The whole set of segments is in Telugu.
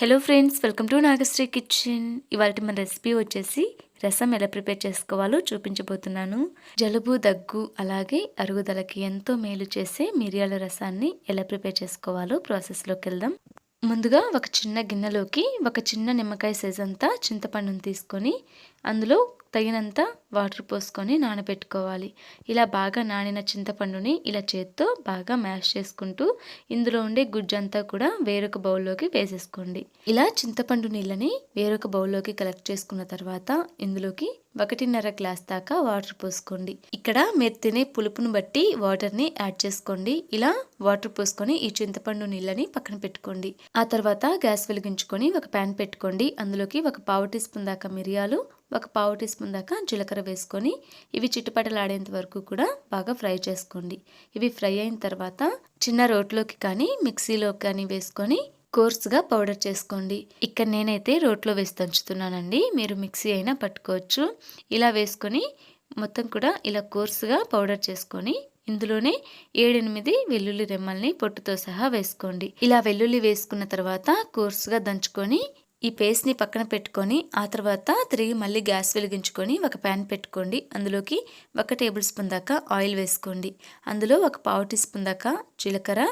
Hello friends welcome to Nagasri kitchen ఇవాళ మన రెసిపీ వచ్చేసి రసం ఎలా ప్రిపేర్ చేసుకోవాలో చూపించబోతున్నాను. జలుబు దగ్గు అలాగే అరుగుదలకి ఎంతో మేలు చేసే మిరియాల రసాన్ని ఎలా ప్రిపేర్ చేసుకోవాలో ప్రాసెస్లోకి వెళ్దాం. ముందుగా ఒక చిన్న గిన్నెలోకి ఒక చిన్న నిమ్మకాయ సైజ్ అంతా చింతపండును తీసుకొని అందులో తగినంత వాటర్ పోసుకొని నానబెట్టుకోవాలి. ఇలా బాగా నానిన చింతపండుని ఇలా చేత్తో బాగా మ్యాష్ చేసుకుంటూ ఇందులో ఉండే గుజ్జంతా కూడా వేరొక బౌల్లోకి వేసేసుకోండి. ఇలా చింతపండు నీళ్ళని వేరొక బౌల్లోకి కలెక్ట్ చేసుకున్న తర్వాత ఇందులోకి ఒకటిన్నర గ్లాస్ దాకా వాటర్ పోసుకోండి. ఇక్కడ మీరు తినే పులుపును బట్టి వాటర్ని యాడ్ చేసుకోండి. ఇలా వాటర్ పోసుకొని ఈ చింతపండు నీళ్ళని పక్కన పెట్టుకోండి. ఆ తర్వాత గ్యాస్ వెలిగించుకొని ఒక ప్యాన్ పెట్టుకోండి. అందులోకి ఒక పావు టీ స్పూన్ దాకా మిరియాలు ఒక పావు టీ స్పూన్ దాకా జీలకర్ర వేసుకొని ఇవి చిట్టుపటలాడేంత వరకు కూడా బాగా ఫ్రై చేసుకోండి. ఇవి ఫ్రై అయిన తర్వాత చిన్న రోట్లోకి కానీ మిక్సీలోకి కానీ వేసుకొని కోర్స్గా పౌడర్ చేసుకోండి. ఇక్కడ నేనైతే రోట్లో వేసి దంచుతున్నానండి. మీరు మిక్సీ అయినా పట్టుకోవచ్చు. ఇలా వేసుకొని మొత్తం కూడా ఇలా కోర్సుగా పౌడర్ చేసుకొని ఇందులోనే ఏడెనిమిది వెల్లుల్లి రెమ్మల్ని పొట్టుతో సహా వేసుకోండి. ఇలా వెల్లుల్లి వేసుకున్న తర్వాత కోర్సుగా దంచుకొని ఈ పేస్ట్ని పక్కన పెట్టుకొని ఆ తర్వాత తిరిగి మళ్ళీ గ్యాస్ వెలిగించుకొని ఒక ప్యాన్ పెట్టుకోండి. అందులోకి ఒక టేబుల్ స్పూన్ దాకా ఆయిల్ వేసుకోండి. అందులో ఒక పావు టీ స్పూన్ దాకా జీలకర్ర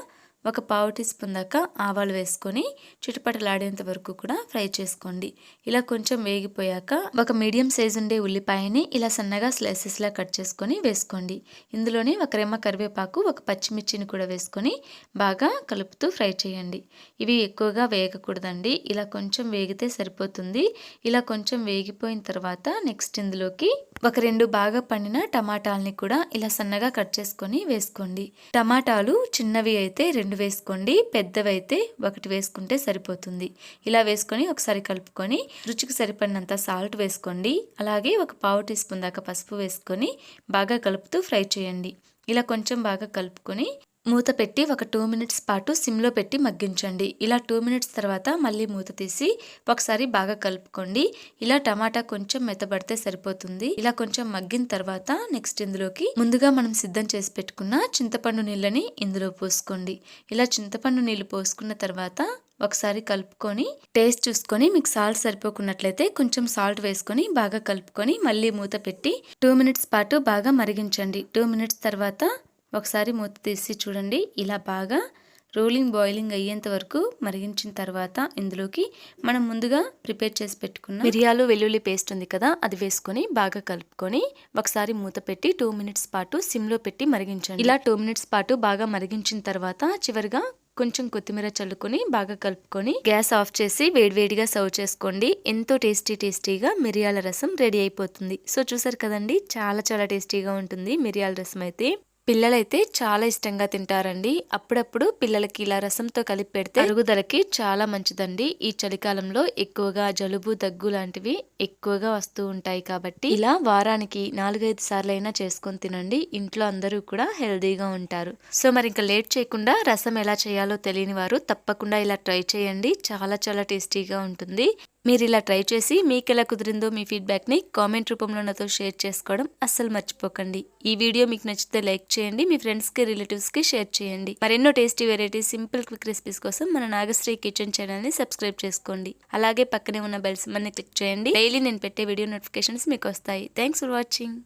ఒక పావు టీ స్పూన్ దాకా ఆవాలు వేసుకొని చిటపటలాడేంత వరకు కూడా ఫ్రై చేసుకోండి. ఇలా కొంచెం వేగిపోయాక ఒక మీడియం సైజు ఉండే ఉల్లిపాయని ఇలా సన్నగా స్లైసెస్లా కట్ చేసుకొని వేసుకోండి. ఇందులోనే ఒక రెమ్మ కరివేపాకు ఒక పచ్చిమిర్చిని కూడా వేసుకొని బాగా కలుపుతూ ఫ్రై చేయండి. ఇవి ఎక్కువగా వేగకూడదండి. ఇలా కొంచెం వేగితే సరిపోతుంది. ఇలా కొంచెం వేగిపోయిన తర్వాత నెక్స్ట్ ఇందులోకి ఒక రెండు బాగా పండిన టమాటాలని కూడా ఇలా సన్నగా కట్ చేసుకొని వేసుకోండి. టమాటాలు చిన్నవి అయితే రెండు రెండు వేసుకోండి పెద్దవైతే ఒకటి వేసుకుంటే సరిపోతుంది. ఇలా వేసుకొని ఒకసారి కలుపుకొని రుచికి సరిపడినంత సాల్ట్ వేసుకోండి. అలాగే ఒక పావు టీ స్పూన్ దాకా పసుపు వేసుకొని బాగా కలుపుతూ ఫ్రై చేయండి. ఇలా కొంచెం బాగా కలుపుకొని మూత పెట్టి ఒక టూ మినిట్స్ పాటు సిమ్లో పెట్టి మగ్గించండి. ఇలా టూ మినిట్స్ తర్వాత మళ్ళీ మూత తీసి ఒకసారి బాగా కలుపుకోండి. ఇలా టమాటా కొంచెం మెత్తబడితే సరిపోతుంది. ఇలా కొంచెం మగ్గిన తర్వాత నెక్స్ట్ ఇందులోకి ముందుగా మనం సిద్ధం చేసి పెట్టుకున్న చింతపండు నీళ్ళని ఇందులో పోసుకోండి. ఇలా చింతపండు నీళ్ళు పోసుకున్న తర్వాత ఒకసారి కలుపుకొని టేస్ట్ చూసుకొని మీకు సాల్ట్ సరిపోకున్నట్లయితే కొంచెం సాల్ట్ వేసుకొని బాగా కలుపుకొని మళ్ళీ మూత పెట్టి టూ మినిట్స్ పాటు బాగా మరిగించండి. టూ మినిట్స్ తర్వాత ఒకసారి మూత తీసి చూడండి. ఇలా బాగా రోలింగ్ బాయిలింగ్ అయ్యేంత వరకు మరిగించిన తర్వాత ఇందులోకి మనం ముందుగా ప్రిపేర్ చేసి పెట్టుకున్న మిరియాలు వెల్లుల్లి పేస్ట్ ఉంది కదా అది వేసుకొని బాగా కలుపుకొని ఒకసారి మూత పెట్టి టూ మినిట్స్ పాటు సిమ్లో పెట్టి మరిగించండి. ఇలా టూ మినిట్స్ పాటు బాగా మరిగించిన తర్వాత చివరిగా కొంచెం కొత్తిమీర చల్లుకొని బాగా కలుపుకొని గ్యాస్ ఆఫ్ చేసి వేడివేడిగా సర్వ్ చేసుకోండి. ఎంతో టేస్టీ టేస్టీగా మిరియాల రసం రెడీ అయిపోతుంది. సో చూసారు కదండి? చాలా చాలా టేస్టీగా ఉంటుంది మిరియాల రసం అయితే. పిల్లలైతే చాలా ఇష్టంగా తింటారండి. అప్పుడప్పుడు పిల్లలకి ఇలా రసంతో కలిపి పెడితే అరుగుదలకి చాలా మంచిదండి. ఈ చలికాలంలో ఎక్కువగా జలుబు దగ్గు లాంటివి ఎక్కువగా వస్తూ ఉంటాయి కాబట్టి ఇలా వారానికి నాలుగైదు సార్లు అయినా చేసుకొని తినండి. ఇంట్లో అందరూ కూడా హెల్దీగా ఉంటారు. సో మరి ఇంకా లేట్ చేయకుండా రసం ఎలా చేయాలో తెలియని వారు తప్పకుండా ఇలా ట్రై చేయండి. చాలా చాలా టేస్టీగా ఉంటుంది. మీరు ఇలా ట్రై చేసి మీకు ఎలా కుదిరిందో మీ ఫీడ్బ్యాక్ని కామెంట్ రూపంలో నాతో షేర్ చేసుకోవడం అస్సలు మర్చిపోకండి. ఈ వీడియో మీకు నచ్చితే లైక్ చేయండి మీ ఫ్రెండ్స్కి రిలేటివ్స్కి షేర్ చేయండి. మరెన్నో tasty varieties simple quick recipes కోసం మన నాగశ్రీ కిచెన్ ఛానల్ని సబ్స్క్రైబ్ చేసుకోండి. అలాగే పక్కనే ఉన్న బెల్స్ మనీ క్లిక్ చేయండి. డైలీ నేను పెట్టే వీడియో నోటిఫికేషన్స్ మీకు వస్తాయి. Thanks for watching.